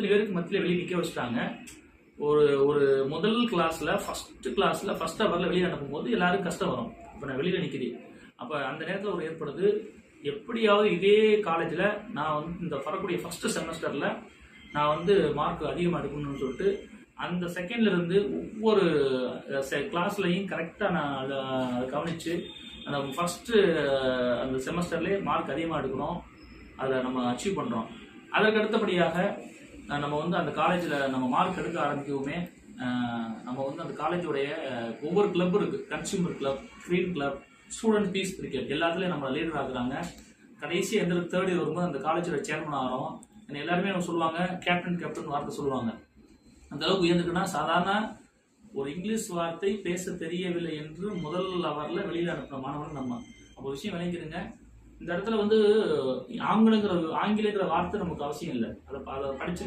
இத்தனை பேருக்கு மத்தியில் வெளியே நிற்க வச்சுட்டாங்க? ஒரு ஒரு முதல் கிளாஸில் ஃபஸ்ட்டு கிளாஸில் ஃபஸ்ட் ஹவரில் வெளியே அனுப்பும்போது எல்லாரும் கஷ்டம் வரும் இப்போ நான் வெளியில் நிற்கிறேன் அப்போ அந்த நேரத்தில் ஒரு ஏற்படுது. எப்படியாவது இதே காலேஜில் நான் வந்து இந்த வரக்கூடிய ஃபஸ்ட்டு செமஸ்டரில் நான் வந்து மார்க் அதிகமாக எடுக்கணும்னு சொல்லிட்டு அந்த செகண்ட்லேருந்து ஒவ்வொரு கிளாஸ்லையும் கரெக்டாக நான் அதை அதை கவனித்து அந்த ஃபஸ்ட்டு அந்த செமஸ்டர்லேயே மார்க் அதிகமாக எடுக்கணும். அதை நம்ம அச்சீவ் பண்ணுறோம் அதற்கு அடுத்தபடியாக நம்ம வந்து அந்த காலேஜில் நம்ம மார்க் எடுக்க ஆரம்பிக்கவுமே நம்ம வந்து அந்த காலேஜோடைய ஒவ்வொரு கிளப் இருக்குது consumer club green club student peace cricket எல்லாத்துலேயும் நம்ம லீடர் ஆகுறாங்க கடைசி எந்த தேர்ட் இயர் வரும்போது அந்த காலேஜோட சேர்மன் ஆகிறோம் என்னை எல்லாருமே நம்ம சொல்லுவாங்க? கேப்டன் கேப்டன் வார்த்தை சொல்லுவாங்க. அந்த அளவுக்கு உயர்ந்துக்குன்னா சாதாரண ஒரு இங்கிலீஷ் வார்த்தை பேச தெரியவில்லை என்று முதல் அவரில் வெளியில் அனுப்பின மாணவர்கள் நம்ம. அப்போ ஒரு விஷயம் விளைஞ்சிருங்க இந்த இடத்துல வந்து ஆங்கிலங்கிற ஆங்கிலங்கிற வார்த்தை நமக்கு அவசியம் இல்லை. அதை அதை படிச்சு